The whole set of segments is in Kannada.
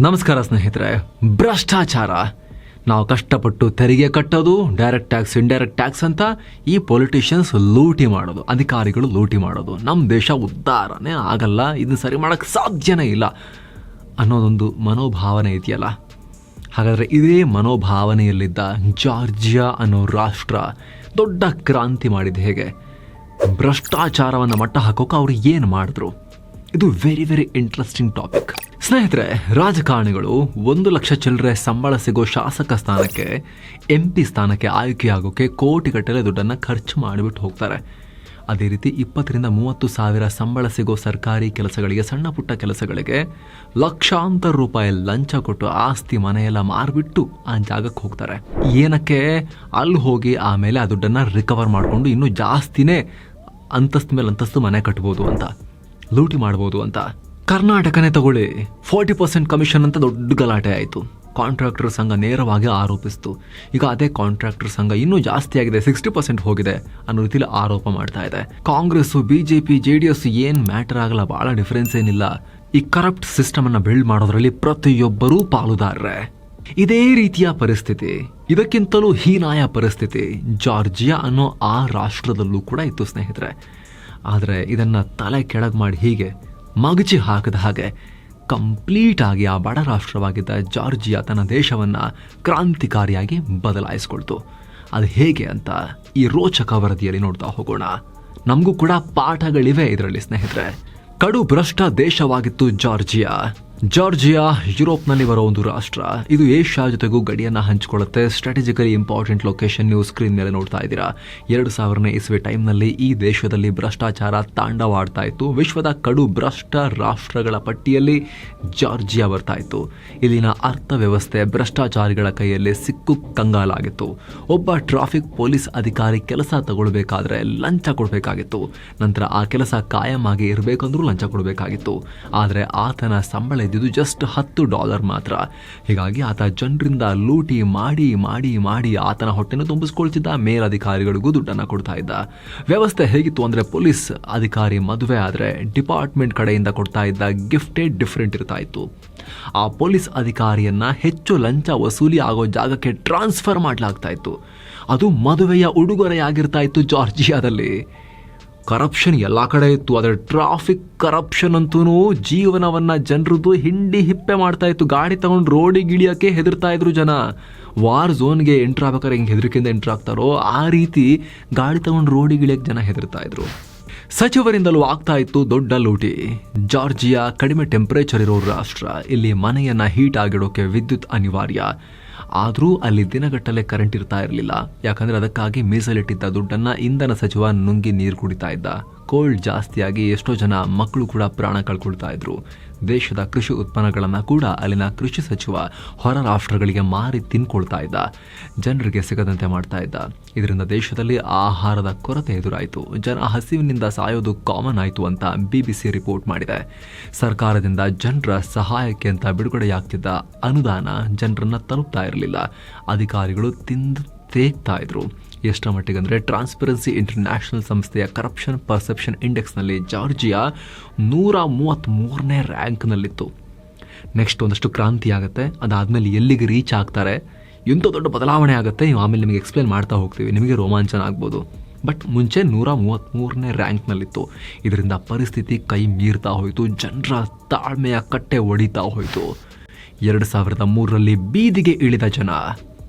ನಮಸ್ಕಾರ ಸ್ನೇಹಿತರೆ. ಭ್ರಷ್ಟಾಚಾರ. ನಾವು ಕಷ್ಟಪಟ್ಟು ತೆರಿಗೆ ಕಟ್ಟೋದು ಡೈರೆಕ್ಟ್ ಟ್ಯಾಕ್ಸ್ ಇಂಡೈರೆಕ್ಟ್ ಟ್ಯಾಕ್ಸ್ ಅಂತ ಈ ಪೊಲಿಟಿಷಿಯನ್ಸ್ ಲೂಟಿ ಮಾಡೋದು, ಅಧಿಕಾರಿಗಳು ಲೂಟಿ ಮಾಡೋದು. ನಮ್ಮ ದೇಶ ಉದ್ಧಾರನೇ ಆಗಲ್ಲ, ಇದನ್ನ ಸರಿ ಮಾಡೋಕ್ಕೆ ಸಾಧ್ಯನೇ ಇಲ್ಲ ಅನ್ನೋದೊಂದು ಮನೋಭಾವನೆ ಇದೆಯಲ್ಲ. ಹಾಗಾದರೆ ಇದೇ ಮನೋಭಾವನೆಯಲ್ಲಿದ್ದ ಜಾರ್ಜಿಯಾ ಅನ್ನೋ ರಾಷ್ಟ್ರ ದೊಡ್ಡ ಕ್ರಾಂತಿ ಮಾಡಿದ ಹೇಗೆ? ಭ್ರಷ್ಟಾಚಾರವನ್ನು ಮಟ್ಟ ಹಾಕೋಕೆ ಅವರು ಏನು ಮಾಡಿದ್ರು? ಇದು ವೆರಿ ವೆರಿ ಇಂಟ್ರೆಸ್ಟಿಂಗ್ ಟಾಪಿಕ್ ಸ್ನೇಹಿತರೆ, ರಾಜಕಾರಣಿಗಳು ಒಂದು ಲಕ್ಷ ಚಿಲ್ಲರೆ ಸಂಬಳ ಸಿಗೋ ಶಾಸಕ ಸ್ಥಾನಕ್ಕೆ ಎಂ ಪಿ ಸ್ಥಾನಕ್ಕೆ ಆಯ್ಕೆಯಾಗೋಕ್ಕೆ ಕೋಟಿಗಟ್ಟಲೆ ದುಡ್ಡನ್ನು ಖರ್ಚು ಮಾಡಿಬಿಟ್ಟು ಹೋಗ್ತಾರೆ. ಅದೇ ರೀತಿ ಇಪ್ಪತ್ತರಿಂದ ಮೂವತ್ತು ಸಾವಿರ ಸಂಬಳ ಸಿಗೋ ಸರ್ಕಾರಿ ಕೆಲಸಗಳಿಗೆ, ಸಣ್ಣ ಪುಟ್ಟ ಕೆಲಸಗಳಿಗೆ ಲಕ್ಷಾಂತರ ರೂಪಾಯಿ ಲಂಚ ಕೊಟ್ಟು ಆಸ್ತಿ ಮನೆಯೆಲ್ಲ ಮಾರ್ಬಿಟ್ಟು ಆ ಜಾಗಕ್ಕೆ ಹೋಗ್ತಾರೆ. ಏನಕ್ಕೆ? ಅಲ್ಲಿ ಹೋಗಿ ಆಮೇಲೆ ಆ ದುಡ್ಡನ್ನು ರಿಕವರ್ ಮಾಡಿಕೊಂಡು ಇನ್ನೂ ಜಾಸ್ತಿನೇ ಅಂತಸ್ತು ಮೇಲೆ ಅಂತಸ್ತು ಮನೆ ಕಟ್ಬೋದು ಅಂತ, ಲೂಟಿ ಮಾಡ್ಬೋದು ಅಂತ. ಕರ್ನಾಟಕನೇ ತಗೊಳ್ಳಿ. ಫೋರ್ಟಿ ಪರ್ಸೆಂಟ್ ಕಮಿಷನ್ ಅಂತ ದೊಡ್ಡ ಗಲಾಟೆ ಆಯಿತು. ಕಾಂಟ್ರಾಕ್ಟರ್ ಸಂಘ ನೇರವಾಗಿ ಆರೋಪಿಸ್ತು. ಈಗ ಅದೇ ಕಾಂಟ್ರಾಕ್ಟರ್ ಸಂಘ ಇನ್ನೂ ಜಾಸ್ತಿ ಆಗಿದೆ ಸಿಕ್ಸ್ಟಿ ಪರ್ಸೆಂಟ್ ಹೋಗಿದೆ ಅನ್ನೋ ರೀತಿಲಿ ಆರೋಪ ಮಾಡ್ತಾ ಇದೆ. Congress BJP J D S ಏನ್ ಮ್ಯಾಟರ್ ಆಗಲ್ಲ, ಬಹಳ ಡಿಫರೆನ್ಸ್ ಏನಿಲ್ಲ. ಈ ಕರಪ್ಟ್ ಸಿಸ್ಟಮ್ ಅನ್ನ ಬಿಲ್ಡ್ ಮಾಡೋದ್ರಲ್ಲಿ ಪ್ರತಿಯೊಬ್ಬರೂ ಪಾಲುದಾರರೇ. ಇದೇ ರೀತಿಯ ಪರಿಸ್ಥಿತಿ. ಇದಕ್ಕಿಂತಲೂ ಹೀನಾಯ ಪರಿಸ್ಥಿತಿ ಜಾರ್ಜಿಯಾ ಅನ್ನೋ ಆ ರಾಷ್ಟ್ರದಲ್ಲೂ ಕೂಡ ಇತ್ತು ಸ್ನೇಹಿತರೆ. ಆದರೆ ಇದನ್ನ ತಲೆ ಕೆಳಗೆ ಮಾಡಿ ಹೀಗೆ ಮಗಚಿ ಹಾಕದ ಹಾಗೆ ಕಂಪ್ಲೀಟ್ ಆಗಿ ಆ ಬಡ ರಾಷ್ಟ್ರವಾಗಿದ್ದ ಜಾರ್ಜಿಯಾ ತನ್ನ ದೇಶವನ್ನು ಕ್ರಾಂತಿಕಾರಿಯಾಗಿ ಬದಲಾಯಿಸ್ಕೊಳ್ತು. ಅದು ಹೇಗೆ ಅಂತ ಈ ರೋಚಕ ವರದಿಯಲ್ಲಿ ನೋಡ್ತಾ ಹೋಗೋಣ. ನಮಗೂ ಕೂಡ ಪಾಠಗಳಿವೆ ಇದರಲ್ಲಿ ಸ್ನೇಹಿತರೆ. ಕಡು ಭ್ರಷ್ಟ ದೇಶವಾಗಿತ್ತು ಜಾರ್ಜಿಯಾ. ಜಾರ್ಜಿಯಾ, ಯುರೋಪ್ನಲ್ಲಿ ಬರೋ ಒಂದು ರಾಷ್ಟ್ರ. ಇದು ಏಷ್ಯಾ ಜೊತೆಗೂ ಗಡಿಯನ್ನು ಹಂಚಿಕೊಳ್ಳುತ್ತೆ. ಸ್ಟ್ರಾಟಜಿಕಲಿ ಇಂಪಾರ್ಟೆಂಟ್ ಲೊಕೇಶನ್ ನೀವು ಸ್ಕ್ರೀನ್ ಮೇಲೆ ನೋಡ್ತಾ ಇದ್ದೀರಾ. ಎರಡು ಸಾವಿರನೇ ಇಸ್ವಿ ಟೈಮ್ನಲ್ಲಿ ಈ ದೇಶದಲ್ಲಿ ಭ್ರಷ್ಟಾಚಾರ ತಾಂಡವಾಡ್ತಾ ಇತ್ತು. ವಿಶ್ವದ ಕಡು ಭ್ರಷ್ಟ ರಾಷ್ಟ್ರಗಳ ಪಟ್ಟಿಯಲ್ಲಿ ಜಾರ್ಜಿಯಾ ಬರ್ತಾ ಇತ್ತು. ಇಲ್ಲಿನ ಅರ್ಥವ್ಯವಸ್ಥೆ ಭ್ರಷ್ಟಾಚಾರಿಗಳ ಕೈಯಲ್ಲಿ ಸಿಕ್ಕು ಕಂಗಾಲಾಗಿತ್ತು. ಒಬ್ಬ ಟ್ರಾಫಿಕ್ ಪೊಲೀಸ್ ಅಧಿಕಾರಿ ಕೆಲಸ ತಗೊಳ್ಬೇಕಾದ್ರೆ ಲಂಚ ಕೊಡಬೇಕಾಗಿತ್ತು. ನಂತರ ಆ ಕೆಲಸ ಕಾಯಂ ಆಗಿ ಇರಬೇಕಂದ್ರೂ ಲಂಚ ಕೊಡಬೇಕಾಗಿತ್ತು. ಆದರೆ ಆತನ ಸಂಬಳ ಇದ್ದಿದ್ದು ಜಸ್ಟ್ ಹತ್ತು ಡಾಲರ್ ಮಾತ್ರ. ಹೀಗಾಗಿ ಆತ ಜನರಿಂದ ಲೂಟಿ ಮಾಡಿ ಮಾಡಿ ಮಾಡಿ ಆತನ ಹೊಟ್ಟೆನ ತುಂಬಿಸ್ಕೊಳ್ತಿದ್ದ. ಮೇಲಧಿಕಾರಿಗಳಿಗೂ ದುಡ್ಡನ್ನು ಕೊಡ್ತಾ ಇದ್ದ. ವ್ಯವಸ್ಥೆ ಹೇಗಿತ್ತು ಅಂದರೆ ಪೊಲೀಸ್ ಅಧಿಕಾರಿ ಮದುವೆ ಆದರೆ ಡಿಪಾರ್ಟ್ಮೆಂಟ್ ಕಡೆಯಿಂದ ಕೊಡ್ತಾ ಇದ್ದ ಗಿಫ್ಟೇ ಡಿಫ್ರೆಂಟ್ ಇರ್ತಾ ಇತ್ತು. ಆ ಪೊಲೀಸ್ ಅಧಿಕಾರಿಯನ್ನ ಹೆಚ್ಚು ಲಂಚ ವಸೂಲಿ ಆಗೋ ಜಾಗಕ್ಕೆ ಟ್ರಾನ್ಸ್ಫರ್ ಮಾಡಲಾಗ್ತಾ ಇತ್ತು. ಅದು ಮದುವೆಯ ಉಡುಗೊರೆಯಾಗಿರ್ತಾ ಇತ್ತು ಜಾರ್ಜಿಯಾದಲ್ಲಿ. ಕರಪ್ಷನ್ ಎಲ್ಲ ಕಡೆ ಇತ್ತು, ಆದರೆ ಟ್ರಾಫಿಕ್ ಕರಪ್ಷನ್ ಅಂತೂ ಜೀವನವನ್ನು ಜನರದ್ದು ಹಿಂಡಿ ಹಿಪ್ಪೆ ಮಾಡ್ತಾ ಇತ್ತು. ಗಾಡಿ ತಗೊಂಡು ರೋಡಿಗೆ ಇಳಿಯೋಕ್ಕೆ ಹೆದರ್ತಾ ಇದ್ರು ಜನ. ವಾರ್ ಝೋನ್ಗೆ ಎಂಟ್ರ್ ಆಗ್ಬೇಕಾದ್ರೆ ಹಿಂಗೆ ಹೆದರಿಕೆಯಿಂದ ಎಂಟ್ರ್ ಆಗ್ತಾರೋ, ಆ ರೀತಿ ಗಾಡಿ ತಗೊಂಡು ರೋಡಿಗೆ ಇಳಿಯೋಕ್ಕೆ ಜನ ಹೆದರ್ತಾ ಇದ್ರು. ಸಚಿವರಿಂದಲೂ ಆಗ್ತಾ ಇತ್ತು ದೊಡ್ಡ ಲೂಟಿ. ಜಾರ್ಜಿಯಾ ಕಡಿಮೆ ಟೆಂಪರೇಚರ್ ಇರೋ ರಾಷ್ಟ್ರ, ಇಲ್ಲಿ ಮನೆಯನ್ನು ಹೀಟ್ ಆಗಿಡೋಕೆ ವಿದ್ಯುತ್ ಅನಿವಾರ್ಯ. ಆದರೂ ಅಲ್ಲಿ ದಿನಗಟ್ಟಲೆ ಕರೆಂಟ್ ಇರ್ತಾ ಇರಲಿಲ್ಲ. ಯಾಕಂದ್ರೆ ಅದಕ್ಕಾಗಿ ಮೀಸಲಿಟ್ಟಿದ್ದ ದುಡ್ಡನ್ನ ಇಂಧನ ಸಚಿವ ನುಂಗಿ ನೀರು ಕುಡಿತಾ ಇದ್ದ. ಕೋಲ್ಡ್ ಜಾಸ್ತಿಯಾಗಿ ಎಷ್ಟೋ ಜನ ಮಕ್ಕಳು ಕೂಡ ಪ್ರಾಣ ಕಳ್ಕೊಳ್ತಾ ಇದ್ರು. ದೇಶದ ಕೃಷಿ ಉತ್ಪನ್ನಗಳನ್ನು ಕೂಡ ಅಲ್ಲಿನ ಕೃಷಿ ಸಚಿವ ಹೊರ ರಾಷ್ಟ್ರಗಳಿಗೆ ಮಾರಿ ತಿನ್ಕೊಳ್ತಾ ಇದ್ದ. ಜನರಿಗೆ ಸಿಗದಂತೆ ಮಾಡ್ತಾ ಇದ್ದ. ಇದರಿಂದ ದೇಶದಲ್ಲಿ ಆಹಾರದ ಕೊರತೆ ಎದುರಾಯಿತು. ಜನ ಹಸಿವಿನಿಂದ ಸಾಯೋದು ಕಾಮನ್ ಆಯಿತು ಅಂತ ಬಿಬಿಸಿ ರಿಪೋರ್ಟ್ ಮಾಡಿದೆ. ಸರ್ಕಾರದಿಂದ ಜನರ ಸಹಾಯಕ್ಕೆ ಅಂತ ಬಿಡುಗಡೆಯಾಗ್ತಿದ್ದ ಅನುದಾನ ಜನರನ್ನು ತಲುಪ್ತಾ ಇರಲಿಲ್ಲ. ಅಧಿಕಾರಿಗಳು ತಿಂದು ತೇಗ್ತಾ ಇದ್ರು. ಎಷ್ಟರ ಮಟ್ಟಿಗೆ ಅಂದರೆ ಟ್ರಾನ್ಸ್ಪರೆನ್ಸಿ ಇಂಟರ್ನ್ಯಾಷನಲ್ ಸಂಸ್ಥೆಯ ಕರಪ್ಷನ್ ಪರ್ಸೆಪ್ಷನ್ ಇಂಡೆಕ್ಸ್ನಲ್ಲಿ ಜಾರ್ಜಿಯಾ ನೂರ ಮೂವತ್ತ್ಮೂರನೇ ರ್ಯಾಂಕ್ನಲ್ಲಿತ್ತು ನೆಕ್ಸ್ಟ್ ಒಂದಷ್ಟು ಕ್ರಾಂತಿ ಆಗುತ್ತೆ. ಅದಾದಮೇಲೆ ಎಲ್ಲಿಗೆ ರೀಚ್ ಆಗ್ತಾರೆ? ಎಂಥ ದೊಡ್ಡ ಬದಲಾವಣೆ ಆಗುತ್ತೆ. ನೀವು ಆಮೇಲೆ ನಿಮಗೆ ಎಕ್ಸ್ಪ್ಲೇನ್ ಮಾಡ್ತಾ ಹೋಗ್ತೀವಿ. ನಿಮಗೆ ರೋಮಾಂಚನ ಆಗ್ಬೋದು. ಬಟ್ ಮುಂಚೆ ನೂರ ಮೂವತ್ತ್ಮೂರನೇ ರ್ಯಾಂಕ್ನಲ್ಲಿತ್ತು ಇದರಿಂದ ಪರಿಸ್ಥಿತಿ ಕೈ ಮೀರ್ತಾ ಹೋಯಿತು. ಜನರ ತಾಳ್ಮೆಯ ಕಟ್ಟೆ ಒಡಿತಾ ಹೋಯಿತು. ಎರಡು ಸಾವಿರದ ಮೂರರಲ್ಲಿ ಬೀದಿಗೆ ಇಳಿದ ಜನ.